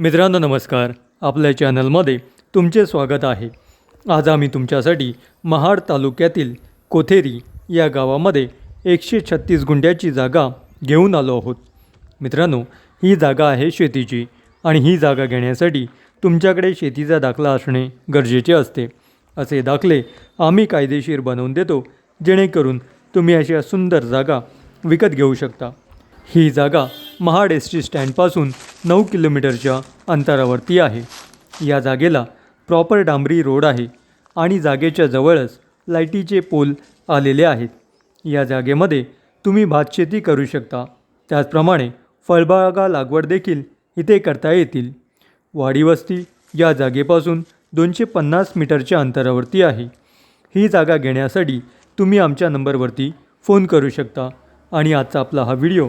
मित्रांनो नमस्कार. आपल्या चॅनलमध्ये तुमचे स्वागत आहे. आज आम्ही तुमच्यासाठी महाड तालुक्यातील कोथेरी या गावामध्ये एकशे छत्तीस गुंड्याची जागा घेऊन आलो आहोत. मित्रांनो ही जागा आहे शेतीची आणि ही जागा घेण्यासाठी तुमच्याकडे शेतीचा दाखला असणे गरजेचे असते. असे दाखले आम्ही कायदेशीर बनवून देतो जेणेकरून तुम्ही अशा सुंदर जागा विकत घेऊ शकता. ही जागा महाड एस टी स्टँडपासून नऊ किलोमीटरच्या अंतरावरती आहे. या जागेला प्रॉपर डांबरी रोड आहे आणि जागेच्या जवळच लाईटीचे पोल आलेले आहेत. या जागेमध्ये तुम्ही भातशेती करू शकता. त्याचप्रमाणे फळबागा लागवड देखील इथे करता येतील. वाडी वस्ती या जागेपासून दोनशे पन्नास मीटरच्या अंतरावरती आहे. ही जागा घेण्यासाठी तुम्ही आमच्या नंबरवरती फोन करू शकता आणि आजचा आपला हा व्हिडिओ